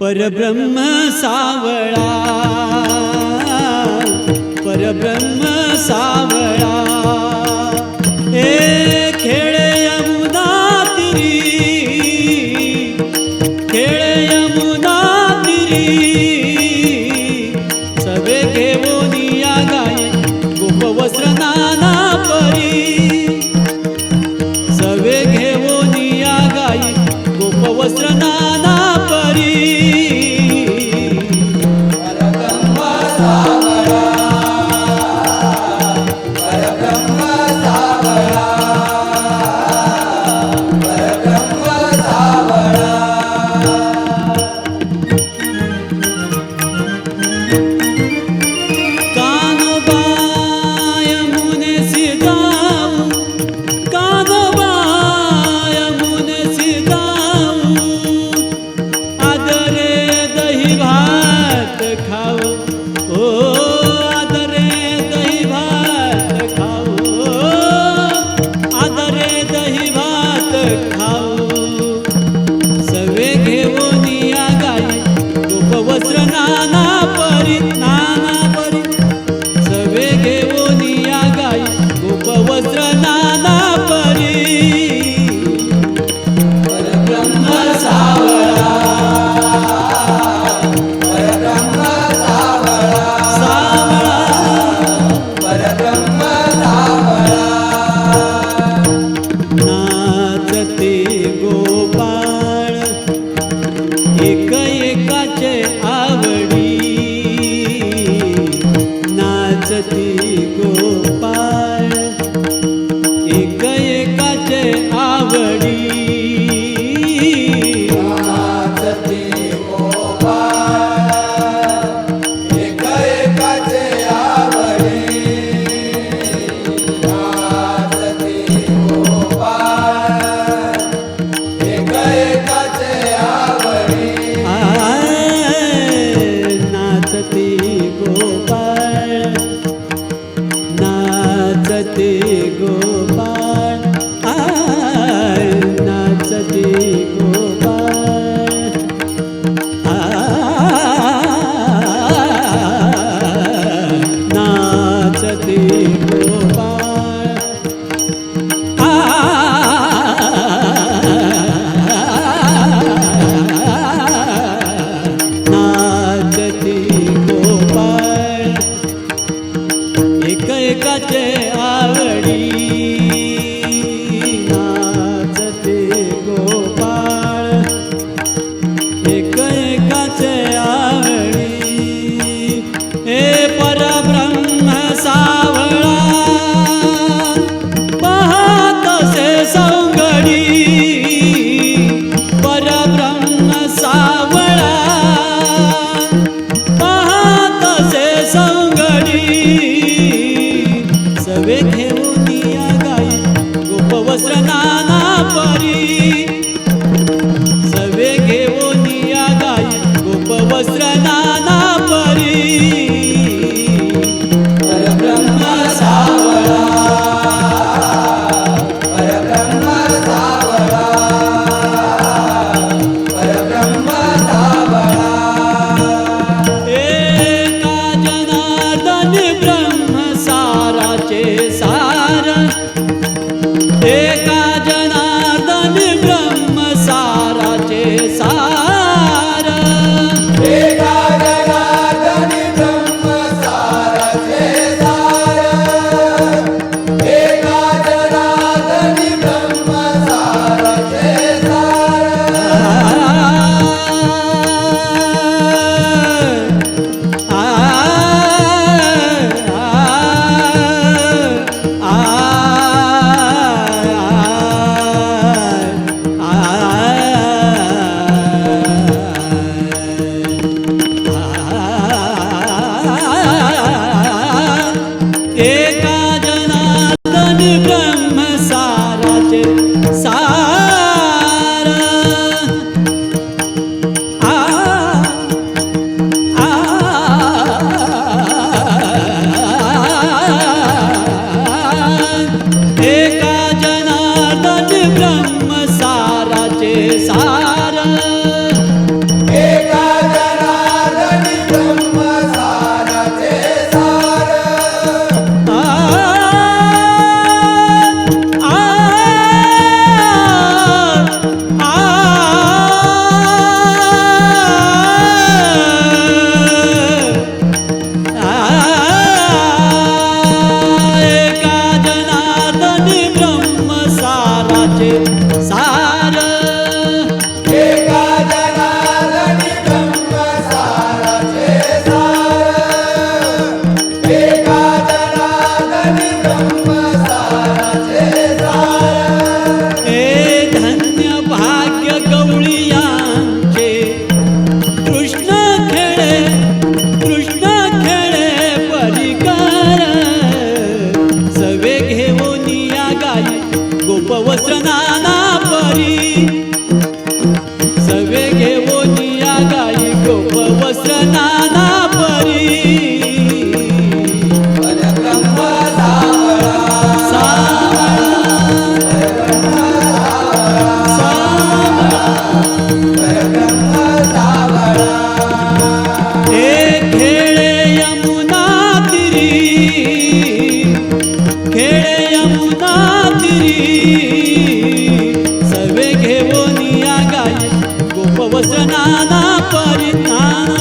परब्रह्म सावळा सावळा ए खेळे यमुना तिरी। खेळे यमुना तिरी। सवे घेऊन या गाई गोप वस्त्र नाना परी। सवे घेऊन या गाई गोप वस्त्र नाना परी। भात खा কাছে 三 नाना परी. सर्वे घेऊन या गाई गोपवसनाला परिज्ञान